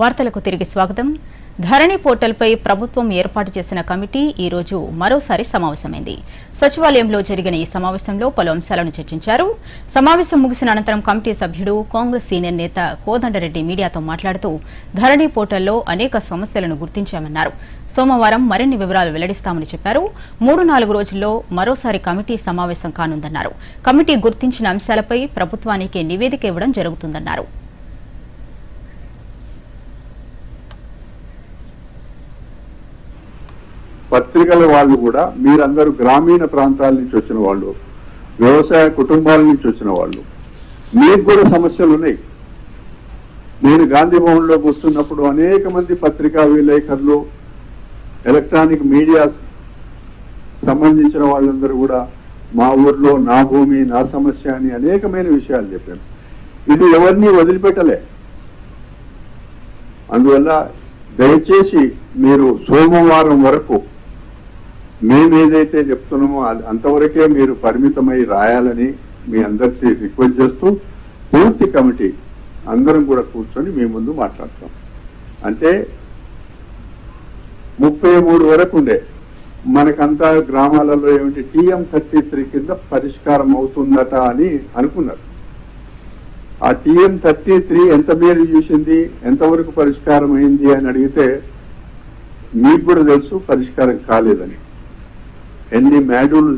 వార్తలకు తిరిగి స్వాగతం. ధరణి పోర్టల్పై ప్రభుత్వం ఏర్పాటు చేసిన కమిటీ ఈ రోజు మరోసారి సమావేశమైంది. సచివాలయంలో జరిగిన ఈ సమావేశంలో పలు అంశాలను చర్చించారు. సమావేశం ముగిసిన అనంతరం కమిటీ సభ్యుడు కాంగ్రెస్ సీనియర్ నేత కోదండరెడ్డి మీడియాతో మాట్లాడుతూ ధరణి పోర్టల్లో అనేక సమస్యలను గుర్తించామన్నారు. సోమవారం మరిన్ని వివరాలు వెల్లడిస్తామని చెప్పారు. మూడు నాలుగు రోజుల్లో మరోసారి కమిటీ సమావేశం కానుందన్నారు. కమిటీ గుర్తించిన అంశాలపై ప్రభుత్వానికి నివేదిక ఇవ్వడం జరుగుతుందన్నారు. పత్రికల వాళ్ళు కూడా మీరందరూ గ్రామీణ ప్రాంతాల నుంచి వచ్చిన వాళ్ళు వ్యవసాయ కుటుంబాల నుంచి వచ్చిన వాళ్ళు మీకు కూడా సమస్యలు ఉన్నాయి. నేను గాంధీ భవన్లో కూర్చున్నప్పుడు అనేక మంది పత్రికా విలేకరులు ఎలక్ట్రానిక్ మీడియా సంబంధించిన వాళ్ళందరూ కూడా మా ఊర్లో నా భూమి నా సమస్య అని అనేకమైన విషయాలు చెప్పాను ఇది ఎవరిని వదిలిపెట్టలే. అందువల్ల దయచేసి మీరు సోమవారం వరకు మేము ఏదైతే చెప్తున్నామో అది అంతవరకే మీరు పరిమితమై రాయాలని మీ అందరికీ రిక్వెస్ట్ చేస్తూ పూర్తి కమిటీ అందరం కూడా కూర్చొని మీ ముందు మాట్లాడతాం. అంటే ముప్పై మూడు వరకు ఉండే. మనకంతా గ్రామాలలో ఏమిటి? టీఎం థర్టీ త్రీ కింద పరిష్కారం అవుతుందట అని అనుకున్నారు. ఆ టీఎం థర్టీ త్రీ ఎంత మేలు చూసింది? ఎంతవరకు పరిష్కారం అయింది అని అడిగితే మీకు కూడా తెలుసు పరిష్కారం కాలేదని. ఎన్ని మాడ్యూల్